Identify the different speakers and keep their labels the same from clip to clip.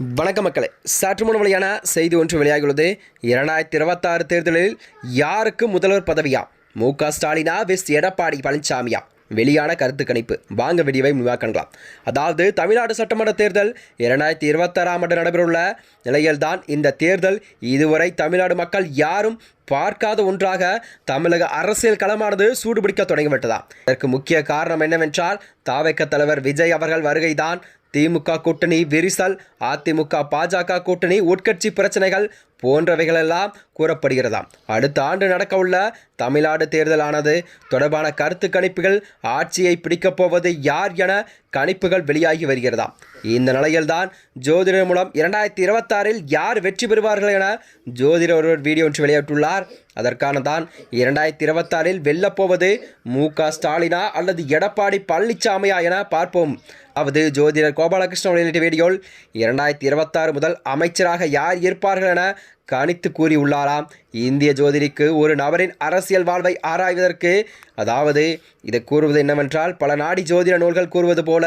Speaker 1: வணக்க மக்களே. சற்று முன் வழியான செய்தி ஒன்று வெளியாகியுள்ளது. இரண்டாயிரத்தி இருபத்தாறு தேர்தலில் யாருக்கு முதல்வர் பதவியா? மு க ஸ்டாலினா வெஸ் எடப்பாடி பழனிசாமியா? வெளியான கருத்து கணிப்பு. வாங்க வெடிவை முழுவாக்கலாம் அதாவது தமிழ்நாடு சட்டமன்ற தேர்தல் இரண்டாயிரத்தி இருபத்தாறாம் ஆண்டு நடைபெறவுள்ள நிலையில்தான் இந்த தேர்தல். இதுவரை தமிழ்நாடு மக்கள் யாரும் பார்க்காத ஒன்றாக தமிழக அரசியல் களமானது சூடுபிடிக்க தொடங்கிவிட்டதா? இதற்கு முக்கிய காரணம் என்னவென்றால் தாவக தலைவர் விஜய் அவர்கள் வருகைதான் திமுக கூட்டணி விரிசல் அதிமுக பாஜக கூட்டணி உட்கட்சி பிரச்சனைகள் போன்றவைகளெல்லாம் கூறப்படுகிறதாம். அடுத்த ஆண்டு நடக்கவுள்ள தமிழ்நாடு தேர்தலானது தொடர்பான கருத்து கணிப்புகள் ஆட்சியை பிடிக்கப் போவது யார் என கணிப்புகள் வெளியாகி வருகிறதாம். இந்த நிலையில்தான் ஜோதிடர் மூலம் இரண்டாயிரத்தி இருபத்தாறில் யார் வெற்றி பெறுவார்கள் என ஜோதிடர் ஒருவர் வீடியோ ஒன்று வெளியிட்டுள்ளார். அதற்கான தான் இரண்டாயிரத்தி இருபத்தாறில் வெல்லப்போவது மு க ஸ்டாலினா அல்லது எடப்பாடி பழனிசாமியா என பார்ப்போம். அதாவது ஜோதிடர் கோபாலகிருஷ்ணன் வெளியிட்ட வீடியோவில் இரண்டாயிரத்தி இருபத்தாறு முதல் அமைச்சராக யார் இருப்பார்கள் என கணித்து கூறியுள்ளாராம். இந்திய ஜோதிடிக்கு ஒரு நபரின் அரசியல் வாழ்வை ஆராய்வதற்கு அதாவது இதை கூறுவது என்னவென்றால் பல நாடி ஜோதிட நூல்கள் கூறுவது போல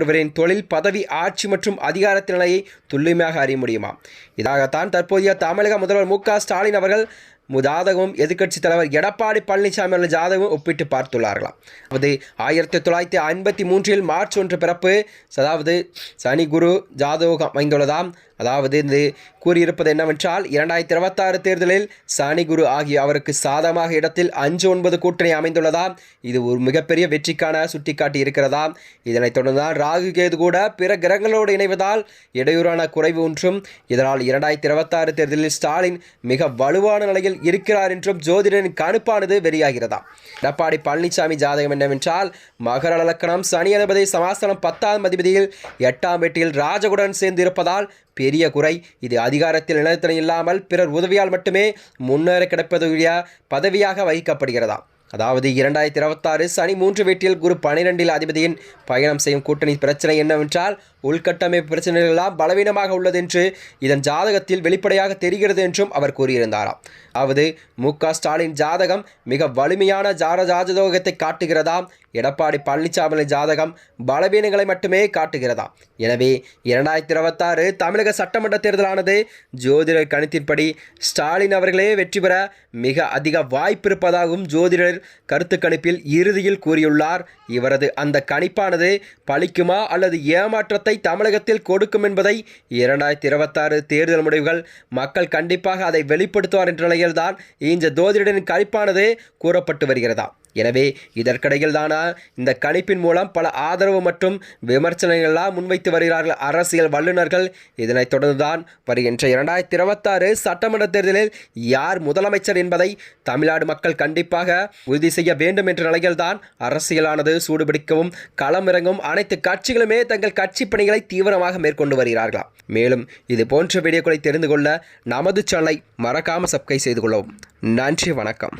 Speaker 1: ஒருவரின் தொழில் பதவி ஆட்சி மற்றும் அதிகாரத்தின் நிலையை துல்லியமாக அறிய முடியுமா இதாகத்தான் தற்போதைய தமிழக முதல்வர் மு ஸ்டாலின் அவர்கள் ஜாதகமும் எதிர்க்கட்சி தலைவர் எடப்பாடி பழனிசாமி அவர்கள் ஜாதகம் ஒப்பிட்டு பார்த்துள்ளார்களாம். அதாவது ஆயிரத்தி தொள்ளாயிரத்தி ஐம்பத்தி மூன்றில் மார்ச் ஒன்று பிறப்பு அதாவது சனி குரு ஜாதகம் அமைந்துள்ளதாம். அதாவது இது கூறியிருப்பது என்னவென்றால் இரண்டாயிரத்தி இருபத்தாறு தேர்தலில் சனி குரு ஆகிய அவருக்கு சாதகமாக இடத்தில் அஞ்சு ஒன்பது கூட்டணி அமைந்துள்ளதாம். இது ஒரு மிகப்பெரிய வெற்றிக்கான சுட்டிக்காட்டி இருக்கிறதாம். இதனைத் தொடர்ந்தால் ராகு கேது கூட பிற கிரகங்களோடு இணைவதால் இடையூறான குறைவு ஒன்றும். இதனால் இரண்டாயிரத்தி இருபத்தாறு தேர்தலில் ஸ்டாலின் மிக வலுவான நிலையில் இருக்கிறார் என்றும் ஜோதிடரின் கணுப்பானது வெளியாகிறதாம் எடப்பாடி பழனிசாமி ஜாதகம் என்னவென்றால் மகர லக்கணம் சனி அதிபதி சமாசனம் பத்தாம் அதிபதியில் எட்டாம் வீட்டில் ராஜகுடன் சேர்ந்து இருப்பதால் பெரிய குறை. இது அதிகாரத்தில் நிலைத்தனை இல்லாமல் பிறர் உதவியால் மட்டுமே முன்னேற கிடப்பதுடைய பதவியாக வகிக்கப்படுகிறதாம் அதாவது இரண்டாயிரத்தி இருபத்தாறு சனி மூன்று வீட்டில் குரு பனிரெண்டில் அதிபதியின் பயணம் செய்யும் கூட்டணி பிரச்சனை என்னவென்றால் உள்கட்டமைப்பு பிரச்சனைகளெல்லாம் பலவீனமாக உள்ளது என்று இதன் ஜாதகத்தில் வெளிப்படையாக தெரிகிறது என்றும் அவர் கூறியிருந்தாராம். அதாவது மு ஸ்டாலின் ஜாதகம் மிக வலிமையான ஜார ஜாதகத்தை காட்டுகிறதாம் எடப்பாடி பழனிசாமியின் ஜாதகம் பலவீனங்களை மட்டுமே காட்டுகிறதாம் எனவே இரண்டாயிரத்தி இருபத்தாறு தமிழக சட்டமன்ற தேர்தலானது ஜோதிடர் கணித்தின்படி ஸ்டாலின் அவர்களே வெற்றி பெற மிக அதிக வாய்ப்பு இருப்பதாகவும் ஜோதிடர் கருத்து கணிப்பில் இறுதியில் கூறியுள்ளார். இவரது அந்த கணிப்பானது பழிக்குமா அல்லது ஏமாற்றத்தை தமிழகத்தில் கொடுக்கும் என்பதை இரண்டாயிரத்தி இருபத்தாறு தேர்தல் முடிவுகள் மக்கள் கண்டிப்பாக அதை வெளிப்படுத்துவார் என்ற நிலையில்தான் இந்த ஜோதிடரின் கணிப்பானது கூறப்பட்டு வருகிறதா? எனவே இதற்கிடையில் தானா இந்த கணிப்பின் மூலம் பல ஆதரவு மற்றும் விமர்சனங்கள்லாம் முன்வைத்து வருகிறார்கள் அரசியல் வல்லுநர்கள். இதனைத் தொடர்ந்துதான் வருகின்ற இரண்டாயிரத்தி இருபத்தாறு சட்டமன்ற தேர்தலில் யார் முதலமைச்சர் என்பதை தமிழ்நாடு மக்கள் கண்டிப்பாக உறுதி செய்ய வேண்டும் என்ற நிலையில்தான் அரசியலானது சூடுபிடிக்கவும் களமிறங்கும் அனைத்து கட்சிகளுமே தங்கள் கட்சி பணிகளை தீவிரமாக மேற்கொண்டு வருகிறார்களாம் மேலும் இது போன்ற வீடியோக்களை தெரிந்து கொள்ள நமது சேனலை மறக்காமல் சப்ஸ்கிரைப் செய்து கொள்ளவும். நன்றி வணக்கம்.